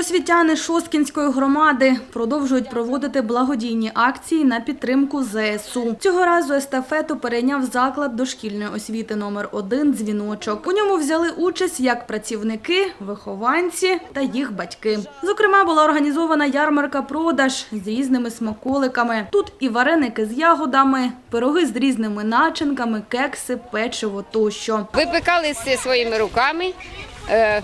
Освітяни Шосткінської громади продовжують проводити благодійні акції на підтримку ЗСУ. Цього разу естафету перейняв заклад дошкільної освіти номер 1 «Дзвіночок». У ньому взяли участь як працівники, вихованці та їх батьки. Зокрема, була організована ярмарка-продаж з різними смаколиками. Тут і вареники з ягодами, пироги з різними начинками, кекси, печиво тощо. Випекали все своїми руками, е,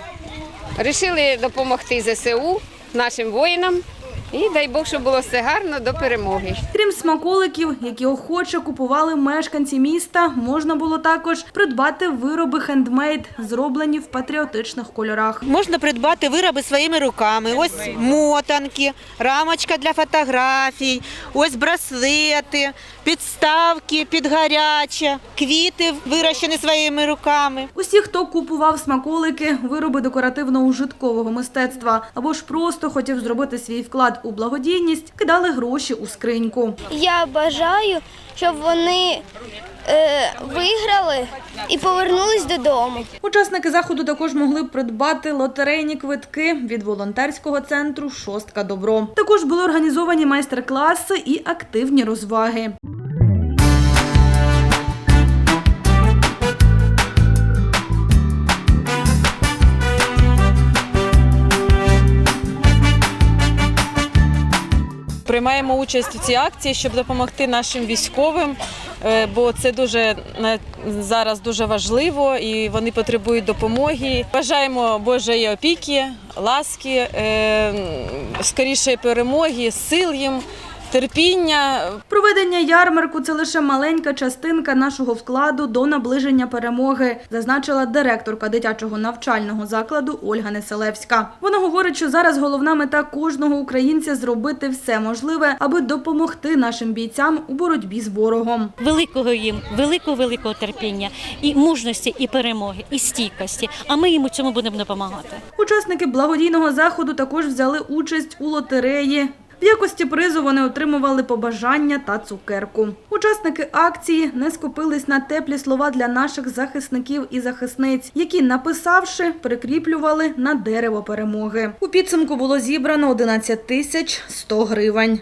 рішили допомогти ЗСУ нашим воїнам. І дай Бог, щоб було все гарно до перемоги. Крім смаколиків, які охоче купували мешканці міста, можна було також придбати вироби хендмейд, зроблені в патріотичних кольорах. Можна придбати вироби своїми руками. Ось мотанки, рамочка для фотографій, ось браслети, підставки під гаряче, квіти вирощені своїми руками. Усі, хто купував смаколики, вироби декоративно-ужиткового мистецтва або ж просто хотів зробити свій вклад у благодійність, кидали гроші у скриньку. Я бажаю, щоб вони е, виграли і повернулись додому. Учасники заходу також могли придбати лотерейні квитки від волонтерського центру Шостка Добро. Також були організовані майстер-класи і активні розваги. Приймаємо участь у цій акції, щоб допомогти нашим військовим, е, бо це дуже зараз дуже важливо і вони потребують допомоги. Бажаємо Божої опіки, ласки, е, скорішої перемоги, сил їм, терпіння. Проведення ярмарку це лише маленька частинка нашого вкладу до наближення перемоги, зазначила директорка дитячого навчального закладу Ольга Неселевська. Вона говорить, що зараз головна мета кожного українця зробити все можливе, аби допомогти нашим бійцям у боротьбі з ворогом. великого їм, великого великого терпіння, і мужності, і перемоги, і стійкості. А ми їм у цьому будемо допомагати. Учасники благодійного заходу також взяли участь у лотереї. В якості призу вони отримували побажання та цукерку. Учасники акції не скупились на теплі слова для наших захисників і захисниць, які, написавши, прикріплювали на дерево перемоги. У підсумку було зібрано 11 тисяч 100 гривень.